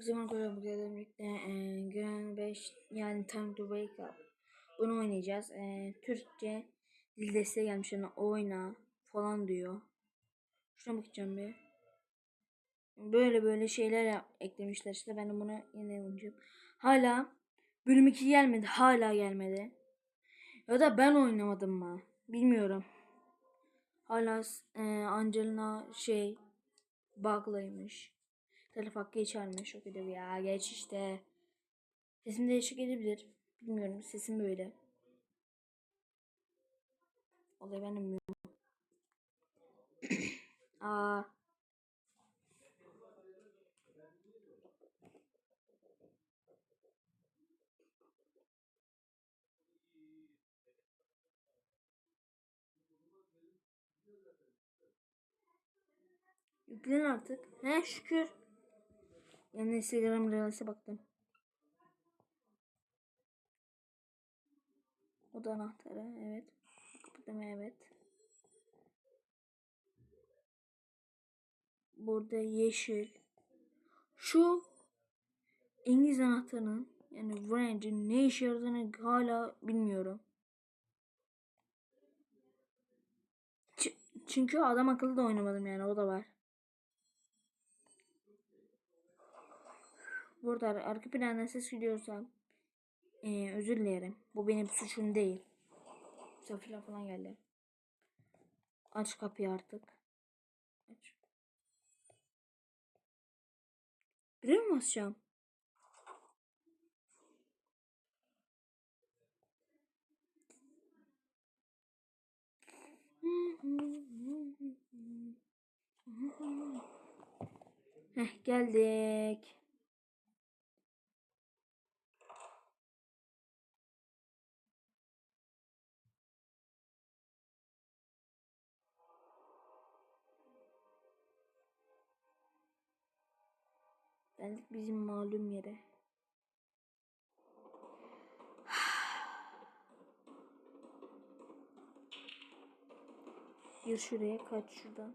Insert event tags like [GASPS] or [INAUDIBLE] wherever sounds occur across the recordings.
Zaman sonra burada birlikte e, Grand 5 yani Time to Wake Up. Bunu oynayacağız. E, Türkçe dil desteği gelmiş ona oyna falan diyor. Şuna bakacağım bir. Böyle böyle şeyler yap- eklemişler işte ben de bunu yine oynayacağım. Hala bölüm 2 gelmedi. Hala gelmedi. Ya da ben oynamadım mı? Bilmiyorum. Hala e, Angelina şey bug'laymış. Telef hakkı geçermiş o ödevi ya. Geç işte. Sesim değişik edebilir. Bilmiyorum. Sesim böyle. Vallahi ben bilmiyorum. [COUGHS] Aa. Yüklen artık. He şükür. Yani Instagram Reels'e baktım. Oda anahtarı evet. Kapatma evet. Burada yeşil. Şu İngiliz anahtarının yani Wrench'in ne işe yaradığını hala bilmiyorum. Ç- çünkü adam akıllı da oynamadım yani o da var. Burada ar- arka planda ses gidiyorsam eee, özür dilerim. Bu benim suçum değil. Misafirler falan geldi. Aç kapıyı artık. Aç. Bire mi basacağım? Heh, geldik. Geldik bizim malum yere. [SIGHS] Gir şuraya kaç şuradan.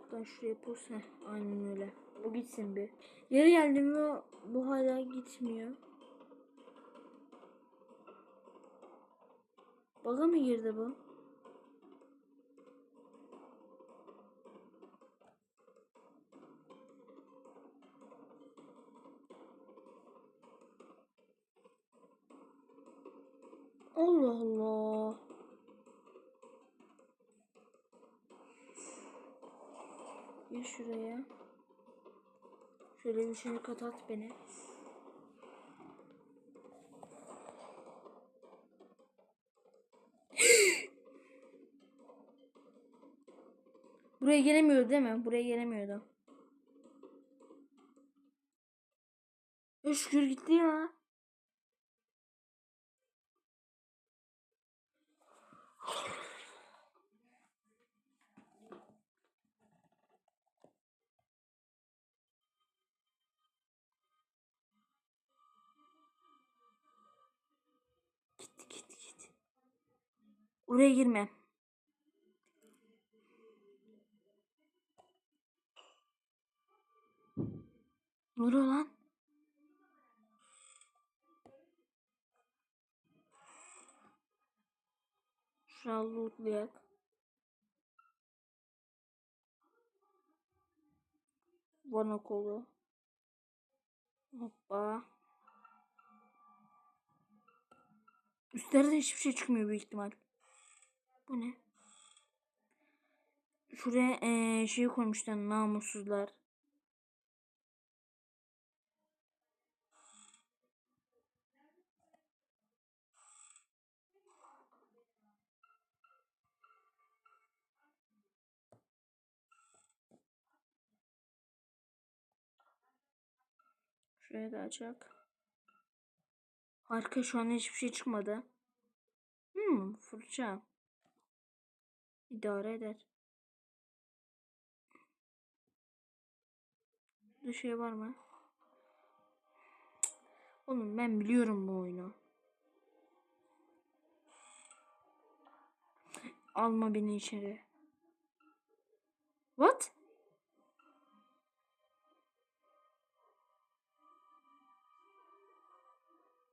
Buradan şuraya pus. Heh, aynen öyle. Bu gitsin bir. Yere geldim ve bu hala gitmiyor. Baga mı girdi bu? Allah. Gir şuraya. Şöyle üçüncü kata at beni. [GASPS] Buraya gelemiyordu değil mi? Buraya gelemiyordu. Şükür gitti ya. Oraya girme. Ne oluyor lan? Şunu lootlayak. Bana kolu. Hoppa. Üstlerde hiçbir şey çıkmıyor büyük ihtimal. Bu ne? Şuraya eee şey koymuşlar namussuzlar. Şuraya da açak. Harika şu an hiçbir şey çıkmadı. Hmm fırça. İdare eder. Bir şey var mı? Oğlum ben biliyorum bu oyunu. Alma beni içeri. What?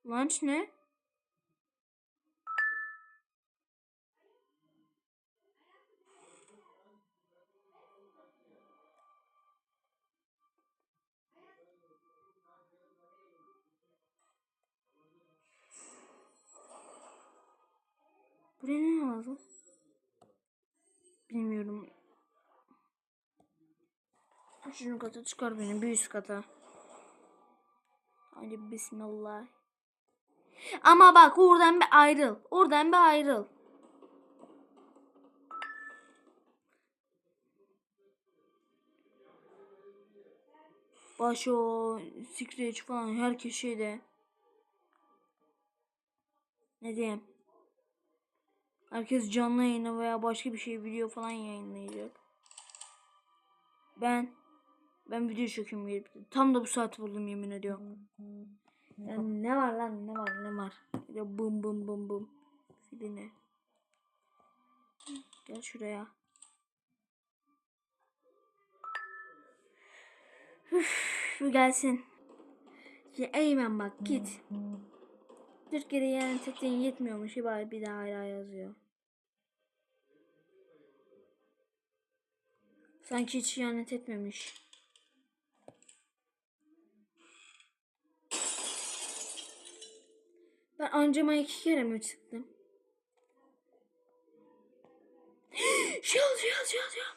Lunch ne? Buraya ne lazım? Bilmiyorum. Üçüncü kata çıkar beni bir üst kata. Hadi bismillah. Ama bak oradan bir ayrıl. Oradan bir ayrıl. Başo, Scratch falan herkes şeyde. Ne diyeyim? Herkes canlı yayını veya başka bir şey video falan yayınlayacak. Ben ben video çekiyorum gelip tam da bu saati buldum yemin ediyorum. Yani ne var lan ne var ne var. De bum bum bum bum. Filine. Gel şuraya. Üf, gelsin. Ya Eymen bak git. Türkiye'de yani tekten yetmiyormuş. İbari bir daha hala yazıyor. Sanki hiç ihanet etmemiş. Ben ancama iki kere mi çıktım? [GASPS] şey al şey al şey al.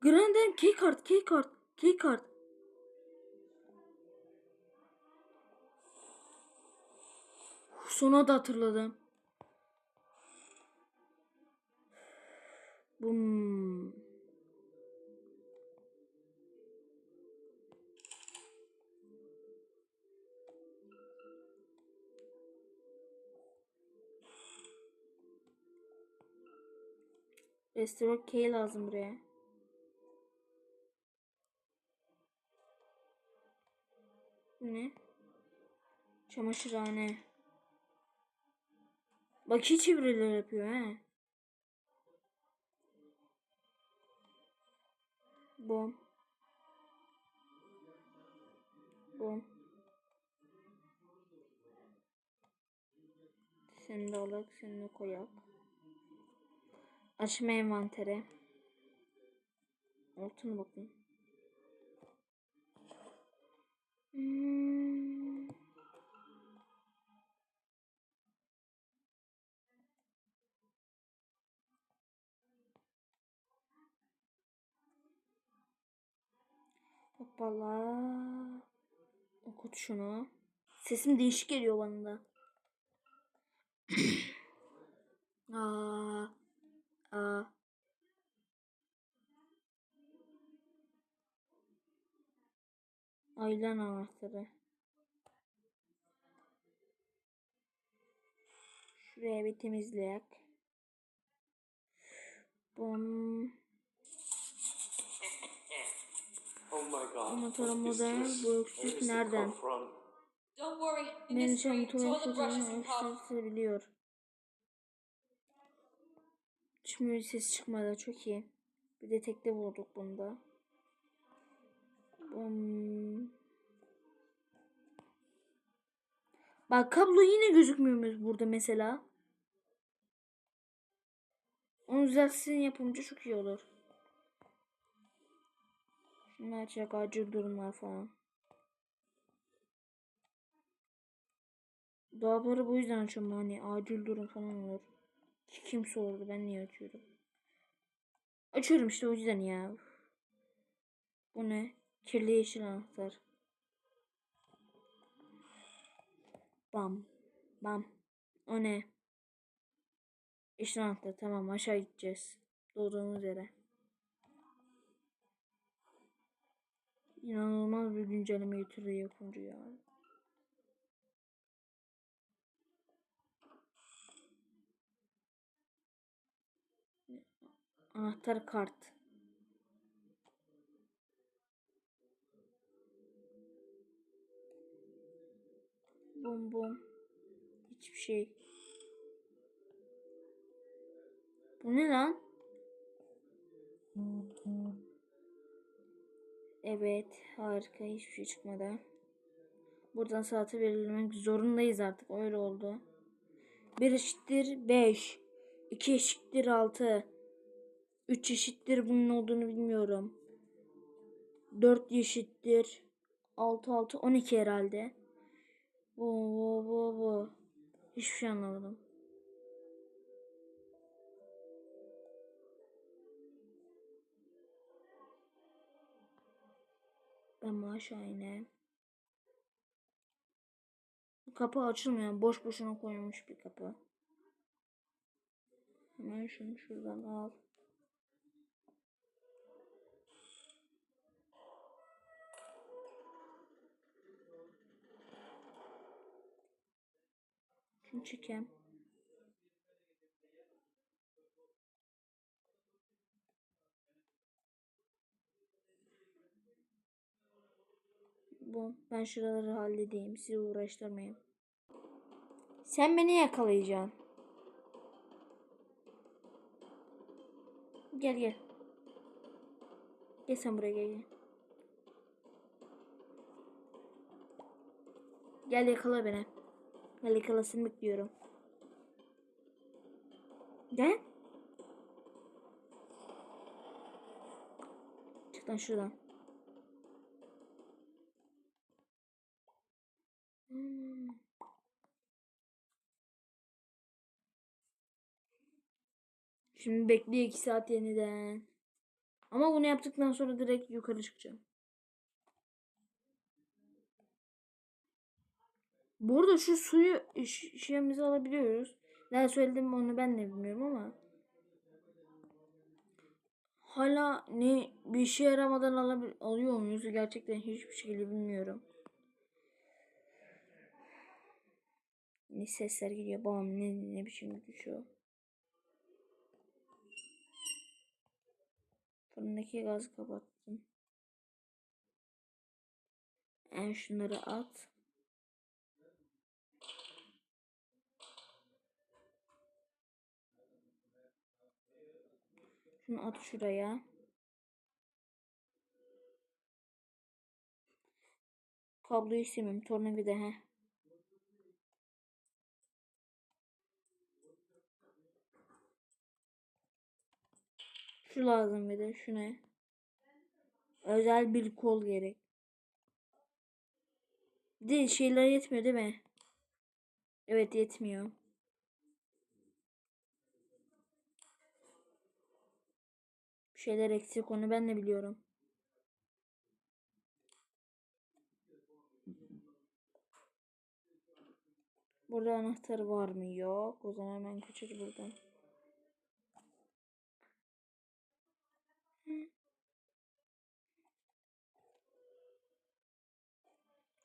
Grandem key kart key kart key kart. Sona da hatırladım. Bum. Restore key lazım buraya. Bu ne? Çamaşırhane. Bak hiç çeviriler yapıyor he. Bom. Bom. Seni de alak, seni de koyak. Açma envanteri. Altına bakın. Hmm. Hoppala. Okut şunu. Sesim değişik geliyor bana da. [CLEARS THROAT] Aa. Aa. Aylan anahtarı. Şuraya bir temizleyek. Bom. Motora is model this? bu öksürük nereden? Benim için motorun come. öksürebiliyor. Şimdi ses çıkmadı çok iyi. Bir de tekte bulduk bunda. Bom. Bak kablo yine gözükmüyor burada mesela. Onu düzeltsin yapımcı çok iyi olur. Şunu açacak acil durumlar falan. Dolapları bu yüzden açıyorum hani acil durum falan olur. Ki Kim sordu ben niye açıyorum? Açıyorum işte o yüzden ya. Bu ne? Kirli yeşil anahtar. Bam. Bam. O ne? Yeşil anahtar tamam aşağı gideceğiz. Doğduğumuz yere. İnanılmaz bir güncelleme getirdi yapımcı ya. Anahtar kart. Bum bum. Hiçbir şey. Bu ne lan? Evet, harika. Hiçbir şey çıkmadı. Buradan saati belirlemek zorundayız artık. Öyle oldu. 1 eşittir 5. 2 eşittir 6. 3 eşittir bunun olduğunu bilmiyorum. 4 eşittir 6 6 12 herhalde. Bu bu bu bu. Hiçbir şey anlamadım. Ben aşağı ineyim? Bu kapı açılmıyor. Boş boşuna koyulmuş bir kapı. Hemen şunu şuradan al. Şunu çekeyim. Bu. Ben şuraları halledeyim. Sizi uğraştırmayayım. Sen beni yakalayacaksın. Gel gel. Gel sen buraya gel gel. Gel yakala beni. Gel yakalasını bekliyorum. Gel. Çık lan şuradan. Şimdi bekliyor 2 saat yeniden. Ama bunu yaptıktan sonra direkt yukarı çıkacağım. Bu arada şu suyu ş- şeyimize alabiliyoruz. Ne söyledim onu ben de bilmiyorum ama. Hala ne bir şey yaramadan alabil alıyor muyuz? Gerçekten hiçbir şekilde bilmiyorum. Ne sesler geliyor. Babam ne, ne biçim düşüyor. Fırındaki gazı kapattım. En şunları at. Şunu at şuraya. Kabloyu istemiyorum. Tornavida he. Şu lazım bir de. Şu? Özel bir kol gerek. Bir de şeyler yetmiyor değil mi? Evet yetmiyor. Bir şeyler eksik onu ben de biliyorum. Burada anahtar var mı? Yok. O zaman ben kaçır buradan.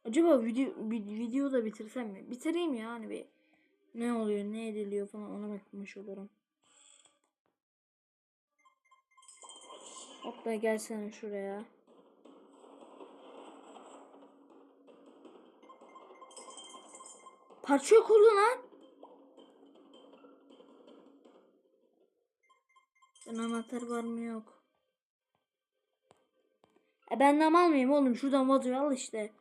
Acaba video vid- video da bitirsem mi? Bitireyim ya hani bir ne oluyor, ne ediliyor falan ona bakmış olurum. Hopla gelsene şuraya. Parça yok oldu lan. Ben anahtar var mı yok. E ben nam almayayım oğlum. Şuradan vazoyu al işte.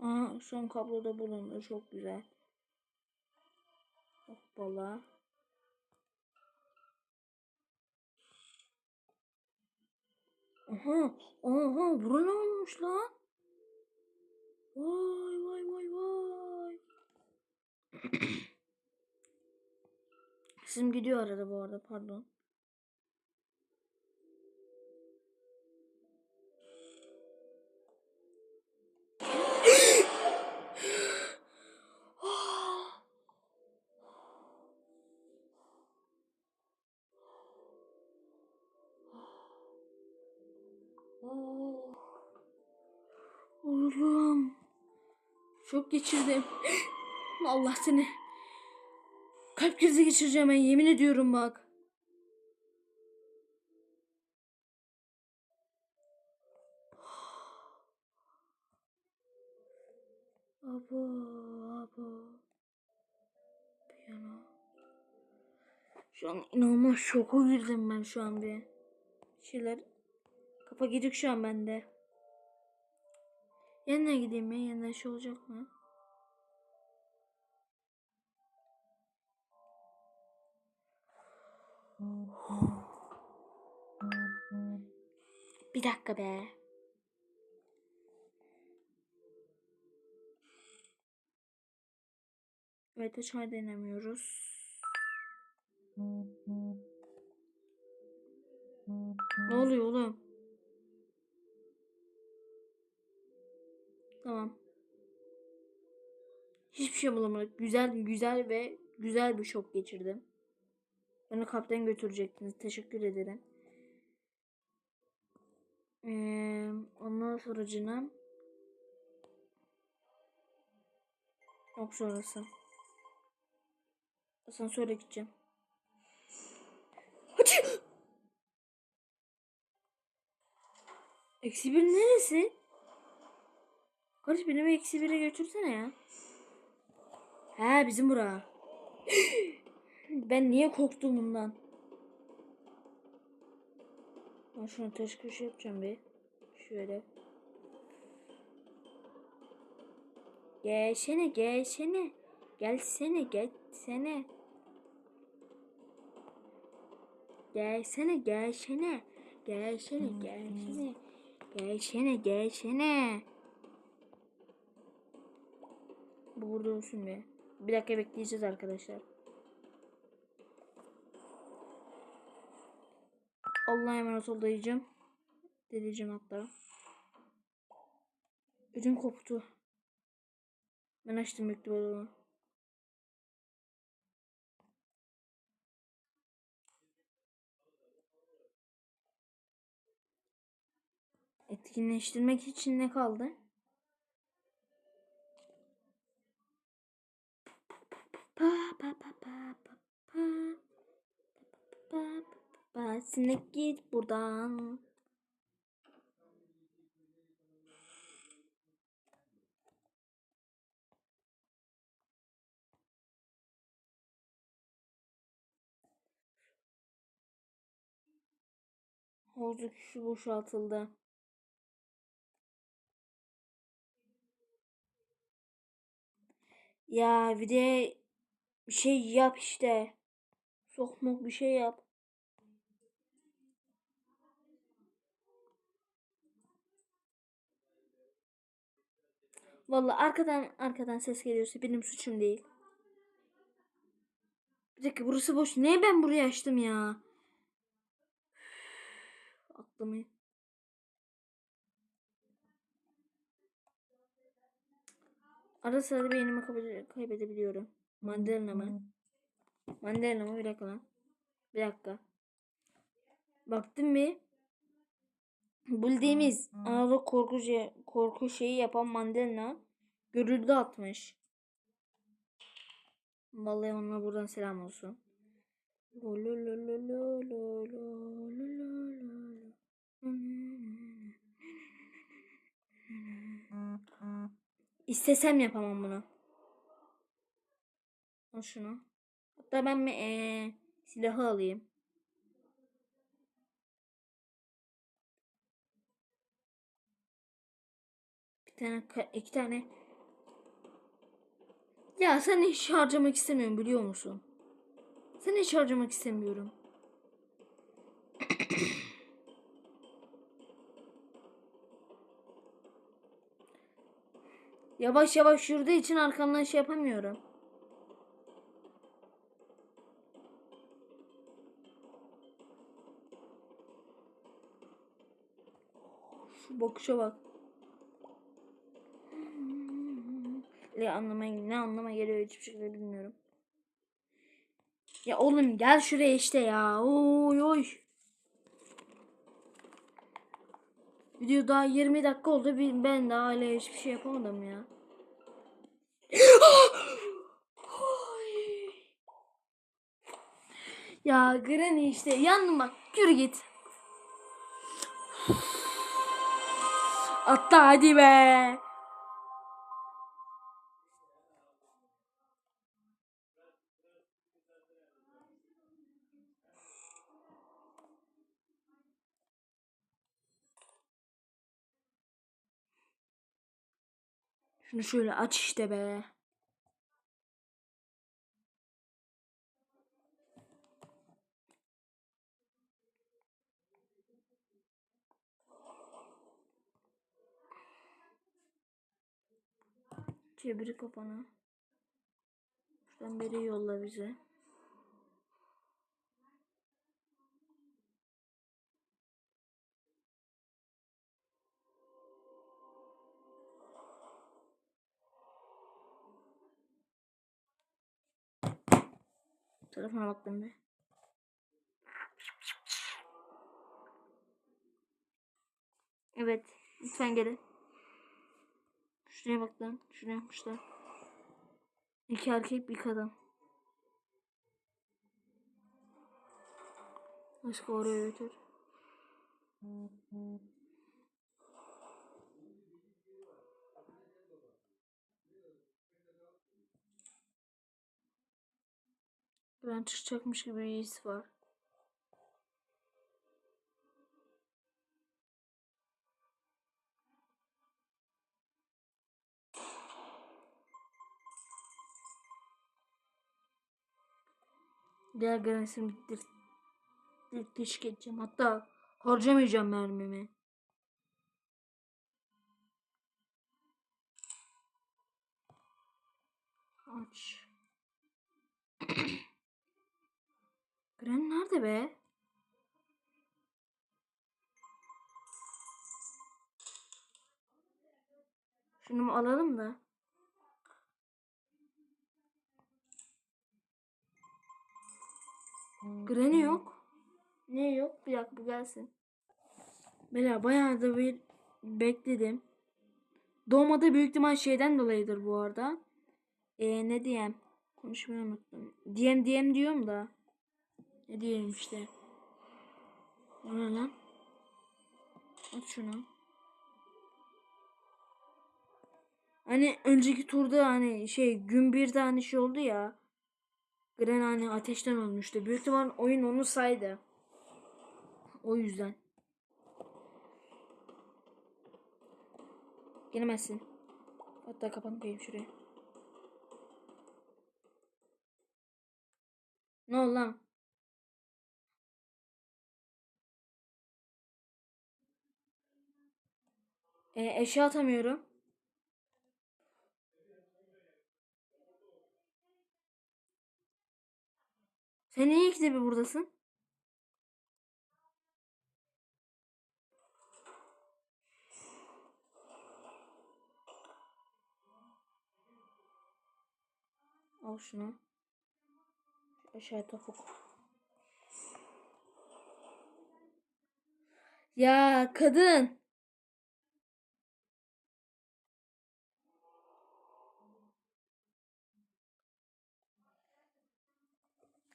Aha son kabloda bulundu. Çok güzel. Hoppala. Aha. Aha. Bura ne olmuş lan? Vay vay vay vay. [CLEARS THROAT] Sesim gidiyor arada bu arada pardon. Çok geçirdim. Allah seni. Kalp krizi geçireceğim ben yemin ediyorum bak. Abo, abo. Piyano. Şu an inanılmaz şoka girdim ben şu an. Bir şeyler Kafa gidik şu an bende. Yanına gideyim ya. Yanına şey olacak mı? Bir dakika be. Evet açmayı denemiyoruz. Ne oluyor oğlum? Tamam. Hiçbir şey bulamadık. Güzel güzel ve güzel bir şok geçirdim. Beni kapten götürecektiniz. Teşekkür ederim. Ee, ondan sonracına yok sonrası. Asansöre gideceğim. Hadi. Eksi bir neresi? Kardeş beni bir eksi bire götürsene ya. He bizim bura. [GASPS] ben niye korktum bundan? Ben şunu taş köşe yapacağım bir. Şöyle. Gelsene gelsene. Gelsene gelsene. Gelsene gelsene. Gelsene gelsene. Gelsene gelsene. Bu burada olsun be. Bir dakika bekleyeceğiz arkadaşlar. Allah'a emanet ol dayıcım. Dedeciğim hatta. Ödüm koptu. Ben açtım mektubu adamı. Etkinleştirmek için ne kaldı? Sinek git buradan. Havuzdaki şu boşaltıldı. Ya bir de bir şey yap işte. Sokmak bir şey yap. Vallahi arkadan arkadan ses geliyorsa benim suçum değil. Bir dakika burası boş. Niye ben burayı açtım ya? Aklımı. Ara sırada beynimi kaybede- kaybedebiliyorum. Mandalina mı? Mandalina mı? Bir dakika lan. Bir dakika. Baktın mı? Bildiğimiz analog korku, şey, korku şeyi yapan mandalina görüldü atmış. Vallahi ona buradan selam olsun. İstesem yapamam bunu. Şunu. Hatta ben eee, silahı alayım. Bir tane iki tane. Ya sen hiç harcamak istemiyorum biliyor musun? Sen hiç harcamak istemiyorum. [CLEARS THROAT] Yavaş yavaş yürüdüğü için arkamdan şey yapamıyorum. Şu bakışa bak. Ne anlama ne anlama geliyor hiçbir şekilde bilmiyorum. Ya oğlum gel şuraya işte ya. Oy oy. Video daha 20 dakika oldu. Ben daha hala hiçbir şey yapamadım ya. [GASPS] ya Granny işte yandım bak. Yürü git. Atla hadi be. Şunu şöyle aç işte be. Çevir kafanı. Şuradan beri yolla bize. Telefona baktım bir. Evet. Lütfen gelin. Şuraya bak lan. Şuraya yapmışlar. İki erkek bir kadın. Başka oraya götür. Ben çıkacakmış gibi bir his var. Diğer granasını bitir. Teşvik edeceğim. Hatta harcamayacağım mermimi. Aç. [COUGHS] Gren nerede be? Şunu alalım da. Granny yok. Ne yok? Bir dakika bu gelsin. Bela bayağı da bir bekledim. Doğmada büyük ihtimal şeyden dolayıdır bu arada. Ee, ne diyeyim? Konuşmayı unuttum. Diyem diyem diyorum da. Ne diyeyim işte. O ne lan? At şunu. Hani önceki turda hani şey gün bir tane şey oldu ya. Gren hani ateşten olmuştu. Büyük ihtimal oyun onu saydı. O yüzden. Gelemezsin. Hatta kapanı koyayım şuraya. Ne oldu lan? E, eşya atamıyorum. Sen niye ikide bir buradasın? Al şunu. Şu Aşağıya topuk. Ya kadın.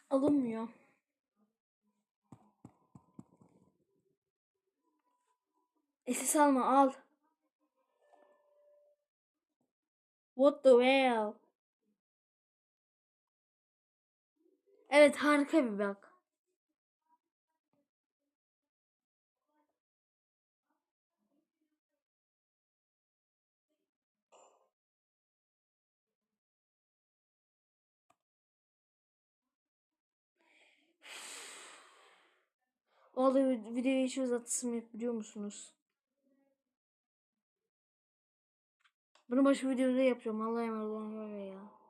Alınmıyor. Esis alma al. What the hell? Evet harika bir bak. Vallahi videoyu hiç uzatsın yok biliyor musunuz? Bunu başka videoda yapacağım. Allah'a emanet olun. Ya.